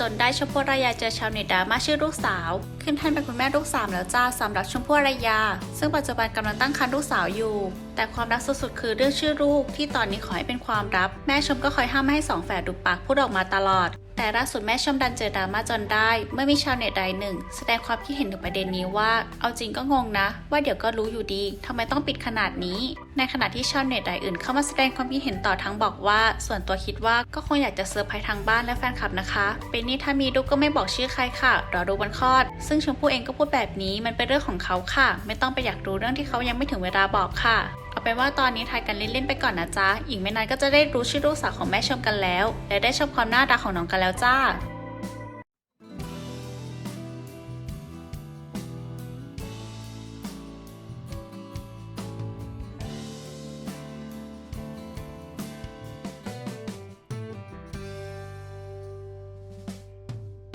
จนได้ชมพู่รายาเจอชาวเน็ตดราม่าชื่อลูกสาว ขึ้นแท่นเป็นคุณแม่ลูกสามแล้วจ้าสำหรับชมพู่รายา ซึ่งปัจจุบันกำลังตั้งครรภ์ลูกสาวอยู่ แต่ความรักสุดๆคือเรื่องชื่อลูกที่ตอนนี้ขอให้เป็นความลับ แม่ชมก็คอยห้ามไม่ให้สองแฝดดุปากพูดออกมาตลอด แต่ล่าสุดแม่ชมดันเจอดราม่าจนได้ เมื่อมีชาวเน็ตรายหนึ่ง แสดงความคิดเห็นถึงประเด็นนี้ว่า เอาจริงก็งงนะ ว่าเดี๋ยวก็รู้อยู่ดีทำไมต้องปิดขนาดนี้ ในขณะที่ชาวเน็ตรายอื่นเข้ามาแสดงความคิดเห็นต่อทั้งบอกว่า ส่วนตัวคิดว่าก็คงอยากจะเซอร์ไพรส์ทางบ้านและแฟนคลับนะคะเป็นนี่ถ้ามีลูกก็ไม่บอกชื่อใครค่ะรอดูวันคลอด ซึ่งชมพู่เองก็พูดแบบนี้มันเป็นเรื่องของเขาค่ะ ไม่ต้องไปอยากรู้เรื่องที่เขายังไม่ถึงเวลาบอกค่ะ เป็นว่าตอนนี้ทายกันเล่นๆไปก่อนนะจ๊ะ อีกไม่นานก็จะได้รู้ชื่อลูกสาวของแม่ชมกันแล้ว และได้ชมความน่ารักของน้องกันแล้วจ้า